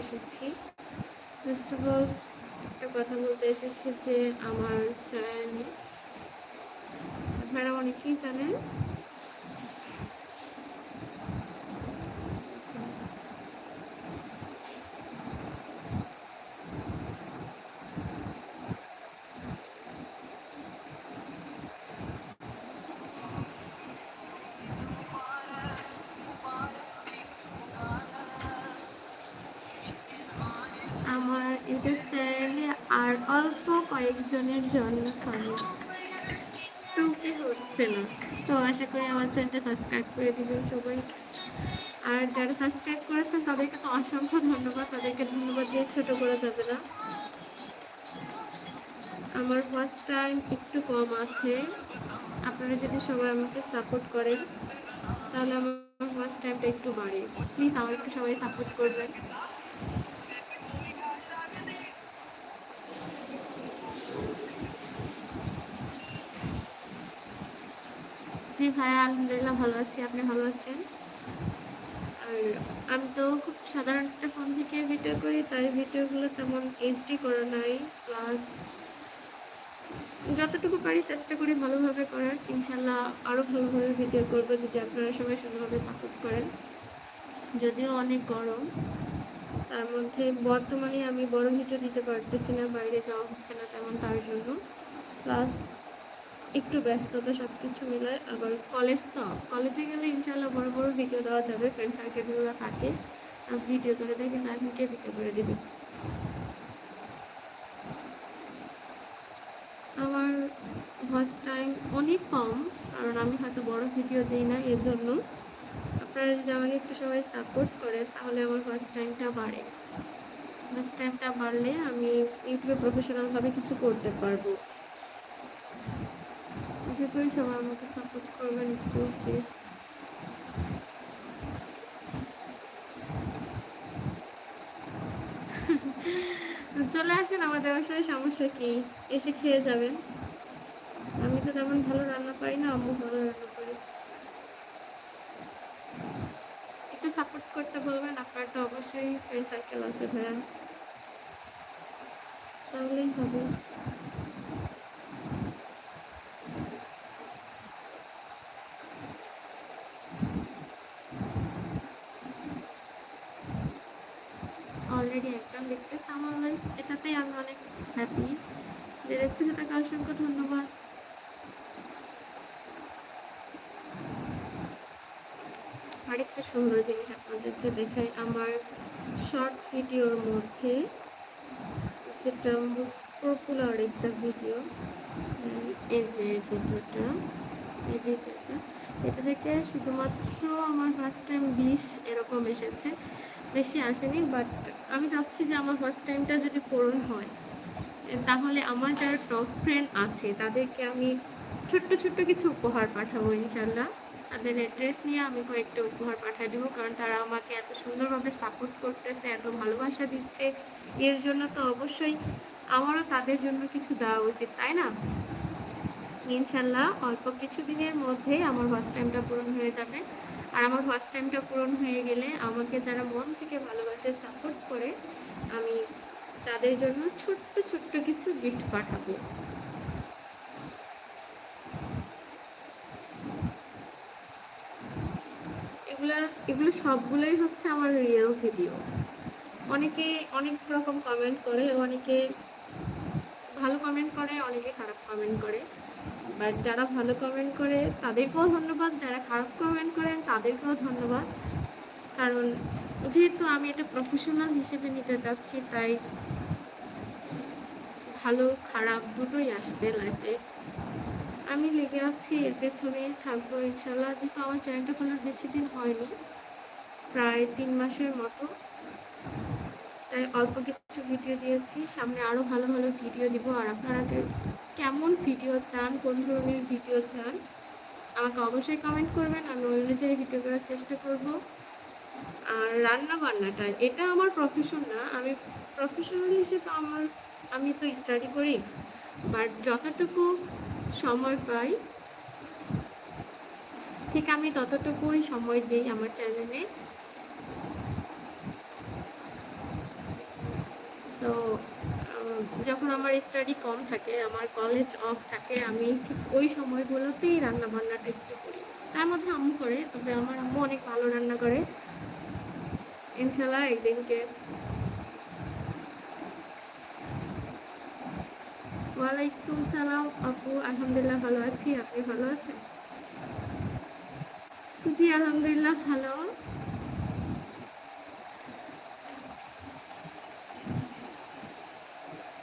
এসেছি। First of all একটা কথা বলতে এসেছি যে আমার চ্যানেল আপনারা অনেকেই জানেন আচ্ছা, আমার ইউটিউব চ্যানেলে আর অল্প কয়েকজনের জন্য খালি টুকি হচ্ছে না। তো আশা করি আমার চ্যানেলটা সাবস্ক্রাইব করে দিবেন সবাই। আর যারা সাবস্ক্রাইব করেছেন তাদেরকে তো অসংখ্য ধন্যবাদ। তাদেরকে ধন্যবাদ দিয়ে ছোট করা যাবে না। আমার ফার্স্ট টাইম একটু কম আছে। আপনারা যদি সবাই আমাকে সাপোর্ট করেন তাহলে আমার ফার্স্ট টাইমটা একটু বাড়ে। প্লিজ আমার একটু সবাই সাপোর্ট করবেন। জি ভাইয়া আলহামদুলিল্লাহ ভালো আছি। আপনি ভালো আছেন? আর আমি তো খুব সাধারণ একটা ফোন থেকে ভিডিও করি, তাই ভিডিওগুলো তেমন এইচডি করা নাই। প্লাস যতটুকু পারি চেষ্টা করি ভালোভাবে করার। ইনশাল্লাহ আরও ভালোভাবে ভিডিও করব যদি আপনারা সবাই সুন্দরভাবে সাপোর্ট করেন। যদিও অনেক গরম, তার মধ্যে বর্তমানে আমি বড় ভিডিও দিতে পারতেছি না, বাইরে যাওয়া হচ্ছে না তেমন তার জন্য। প্লাস একটু ব্যস্ততা সব কিছু মিলায়, আবার কলেজ তো কলেজে গেলে ইনশাল্লাহ বড় বড় ভিডিও দেওয়া যাবে ফ্রেন্ড সার্কেলগুলো থাকে। ভিডিও করে দেয় কিন্তু এখন কে ভিডিও করে দিবে। আমার ফার্স্ট টাইম অনেক কম, কারণ আমি হয়তো বড় ভিডিও দিই না এর জন্য আপনারা যদি আমাকে একটু সবাই সাপোর্ট করেন, তাহলে আমার ফার্স্ট টাইমটা বাড়ে। ফার্স্ট টাইমটা বাড়লে আমি ইউটিউবে প্রফেশনালভাবে কিছু করতে পারব। আশা করি সবাই আমাকে সাপোর্ট করবেন একটু প্লিজ চলে আসেন, আমাদের বাসায় সমস্যা কি? এসে খেয়ে যাবেন। আমি তো তেমন ভালো রান্না পারি না, আম্মু ভালো রান্না করি। একটু সাপোর্ট করতে বলবেন, আপনার তো অবশ্যই ফ্রেন্ড সার্কেল আছে ভাইয়া। তাহলেই হবে। অলরেডি একজন দেখতেছে আমার লাইফ এটাতেই আমি অনেক হ্যাপি যে দেখতেছে তাকে অসংখ্য ধন্যবাদ। আরেকটা সুন্দর জিনিস আপনাদেরকে দেখাই আমার শর্ট ভিডিওর মধ্যে সেটা পপুলার একটা ভিডিও এই যে ভিডিওটা এই ভিডিওটা এটা থেকে শুধুমাত্র আমার ফার্স্ট টাইম বিশ এরকম এসেছে। বেশি আসেনি বাট আমি চাচ্ছি যে আমার ফার্স্ট টাইমটা যদি পূরণ হয়, তাহলে আমার যারা টপ ফ্রেন্ড আছে, তাদেরকে আমি ছোট্ট ছোট্ট কিছু উপহার পাঠাবো ইনশাল্লাহ তাদের অ্যাড্রেস নিয়ে আমি কয়েকটা উপহার পাঠিয়ে দেবো, কারণ তারা আমাকে এত সুন্দরভাবে সাপোর্ট করতেছে, এত ভালোবাসা দিচ্ছে। এর জন্য তো অবশ্যই আমারও তাদের জন্য কিছু দেওয়া উচিত, তাই না? ইনশাল্লাহ অল্প কিছু দিনের মধ্যে আমার ফার্স্ট টাইমটা পূরণ হয়ে যাবে। আর আমার ফার্স্ট টাইমটা পূরণ হয়ে গেলে আমাকে যারা মন থেকে ভালোবাসে সাপোর্ট করে, আমি তাদের জন্য ছোট্ট ছোট্ট কিছু গিফট পাঠাবো। এগুলা, এগুলো সবগুলোই হচ্ছে আমার রিয়েল ভিডিও অনেকে অনেক রকম কমেন্ট করে, অনেকে ভালো কমেন্ট করে, অনেকে খারাপ কমেন্ট করে। বাট যারা ভালো কমেন্ট করে, তাদেরকেও ধন্যবাদ। যারা খারাপ কমেন্ট করেন, তাদেরকেও ধন্যবাদ। কারণ যেহেতু আমি এটা প্রফেশনাল হিসেবে নিতে চাচ্ছি, তাই ভালো, খারাপ দুটোই আসবে লাইফে আমি লেগে আছি, এর পেছনে থাকব ইনশাল্লাহ যেহেতু আমার চ্যানেলটা খোলার বেশি দিন হয়নি, প্রায় তিন মাসের মতো। তাই অল্প কিছু ভিডিও দিয়েছি। সামনে আরও ভালো ভালো ভিডিও দিব। আর আপনারা কেমন ভিডিও চান, কোন ধরনের ভিডিও চান, আমাকে অবশ্যই কমেন্ট করবেন। আমি ওই অনুযায়ী ভিডিও করার চেষ্টা করব। আর রান্না বান্নাটা এটা আমার প্রফেশন না। আমি প্রফেশনাল হিসেবে আমার, আমি তো স্টাডি করি। বাট যতটুকু সময় পাই, ঠিক আমি ততটুকুই সময় দিই আমার চ্যানেলে সো যখন আমার স্টাডি কম থাকে, আমার কলেজ অফ থাকে, আমি ঠিক ওই সময়গুলোতেই রান্না বান্নাটা একটু করি। তার মধ্যে আম্মু করে, তবে আমার আম্মু অনেক ভালো রান্না করে। ইনশাল্লাহ একদিনকে। ওয়ালাইকুম সালাম, আপু, আলহামদুলিল্লাহ ভালো আছি, আপনি ভালো আছেন? জি, আলহামদুলিল্লাহ, ভালো।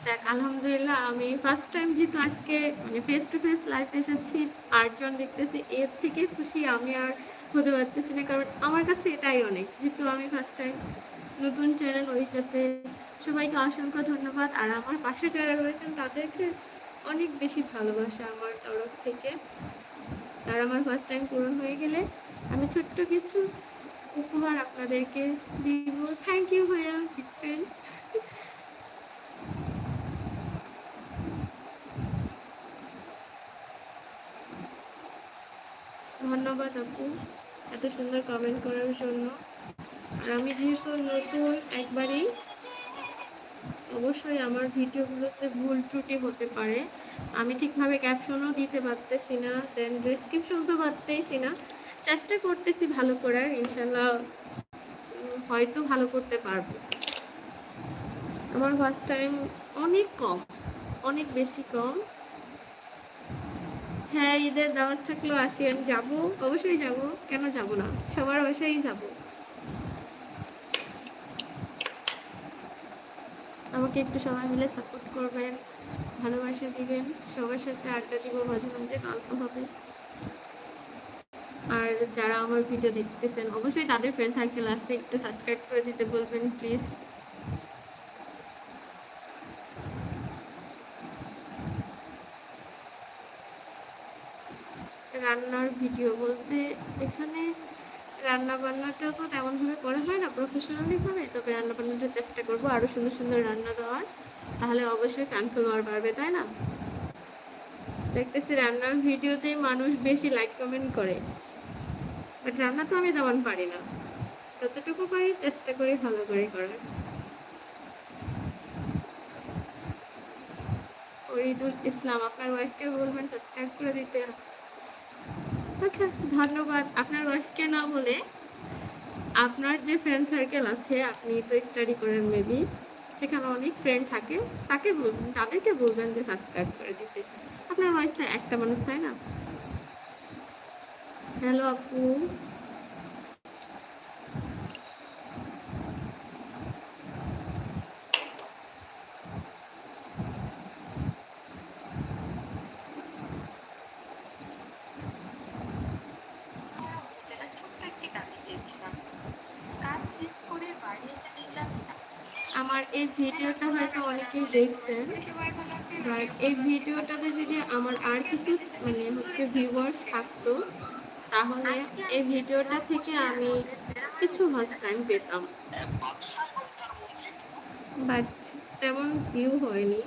যাক, আলহামদুলিল্লাহ, আমি ফার্স্ট টাইম যেহেতু আজকে মানে ফেস টু ফেস লাইভ এসেছি, আটজন দেখতেছি, এর থেকে খুশি আমি আর হতে পারতেছি না, কারণ আমার কাছে এটাই অনেক। যেহেতু আমি ফার্স্ট টাইম নতুন চ্যানেল ওই হিসাবে সবাইকে অসংখ্য ধন্যবাদ, আর আমার পাশে যারা রয়েছেন, তাদেরকে অনেক বেশি ভালোবাসা আমার তরফ থেকে। আর আমার ফার্স্ট টাইম পূরণ হয়ে গেলে আমি ছোট্ট কিছু উপহার আপনাদেরকে দিব। থ্যাংক ইউ ভাইয়া ফ্রেন্ড ধন্যবাদ আপু এত সুন্দর কমেন্ট করার জন্য। আর আমি যেহেতু নতুন একবারই, অবশ্যই আমার ভিডিওগুলোতে ভুল ত্রুটি হতে পারে। আমি ঠিকভাবে ক্যাপশনও দিতে পারতেছি না দেন ডেসক্রিপশন তো পারতেইছি না। চেষ্টা করতেছি ভালো করার ইনশাল্লাহ হয়তো ভালো করতে পারব। আমার ফার্স্ট টাইম অনেক কম, অনেক বেশি কম। হ্যাঁ ঈদের দাওয়াত থাকলেও আসি, আমি যাব। অবশ্যই যাব। কেন যাব না? সবার বাসায় যাব। আমাকে একটু সবাই মিলে সাপোর্ট করবেন, ভালোবাসা দিবেন। সবার সাথে আড্ডা দিব, মাঝে মাঝে গল্প হবে। আর যারা আমার ভিডিও দেখতেছেন, অবশ্যই তাদের ফ্রেন্ড সার্কেল আছে, একটু সাবস্ক্রাইব করে দিতে বলবেন প্লিজ রান্নার ভিডিও বলতে এখানে রান্না বান্নাটা তো তেমনভাবে করা হয় না প্রফেশনালি ভাবে তবে রান্না বান্নাটা চেষ্টা করব আরও সুন্দর সুন্দর রান্না দেওয়ার। তাহলে অবশ্যই ফ্যান ফলোয়ার বাড়বে, তাই না? দেখতেছি রান্নার ভিডিওতেই মানুষ বেশি লাইক কমেন্ট করে। বাট রান্না তো আমি তেমন পারি না। যতটুকু পারি চেষ্টা করি ভালো করে করার। ফরিদুল ইসলাম, আপনার ওয়াইফকে বলবেন সাবস্ক্রাইব করে দিতে। আচ্ছা ধন্যবাদ। আপনার ওয়াইফকে না বলে আপনার যে ফ্রেন্ড সার্কেল আছে, আপনি তো স্টাডি করেন মেবি সেখানে অনেক ফ্রেন্ড থাকে। তাকে বলবেন তাদেরকে বলবেন যে সাবস্ক্রাইব করে দিতে। আপনার ওয়াইফ তো একটা মানুষ, তাই না? হ্যালো আপু উপজেলার ছোট্ট একটি কাজে গিয়েছিলাম কাজ শেষ করে বাড়ি এসে দেখলাম আমার এই ভিডিওটা হয়তো অনেকেই দেখছেন বাট এই ভিডিওটাতে যদি আমার আর কিছু মানে হচ্ছে ভিউয়ার্স থাকতো তাহলে এই ভিডিওটা থেকে আমি কিছু হজ টাইম পেতাম বাট তেমন ভিউ হয়নি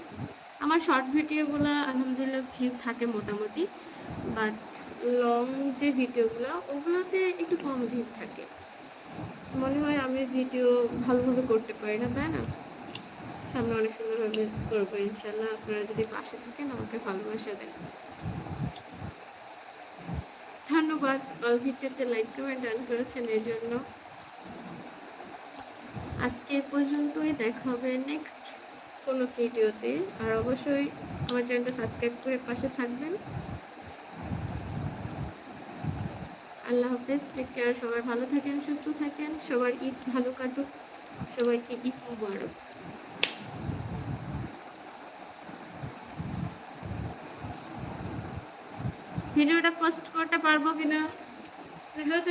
আমার শর্ট ভিডিওগুলো আলহামদুলিল্লাহ ভিউ থাকে মোটামুটি বাট লং যে ভিডিওগুলো, ওগুলোতে একটু কম ভিউ থাকে। মনে হয় আমি ভিডিও ভালোভাবে করতে পারি না, তাই না? সামনে অনেক সুন্দরভাবে করব, ইনশাল্লাহ। আপনারা যদি পাশে থাকেন, আমাকে ভালোবাসা দেন। ধন্যবাদ। অল ভিডিওতে লাইক কমেন্ট ডান করেছেন এর জন্য। আজকে পর্যন্তই। দেখা হবে নেক্সট কোনো ভিডিওতে। আর অবশ্যই আমার চ্যানেলটা সাবস্ক্রাইব করে পাশে থাকবেন। আল্লাহ হাফেজ টেক কেয়ার সবাই ভালো থাকেন, সুস্থ থাকেন, সবার ঈদ ভালো কাটুক, সবাইকে ঈদ মুবারক। ভিডিওটা পোস্ট করতে পারব কিনা?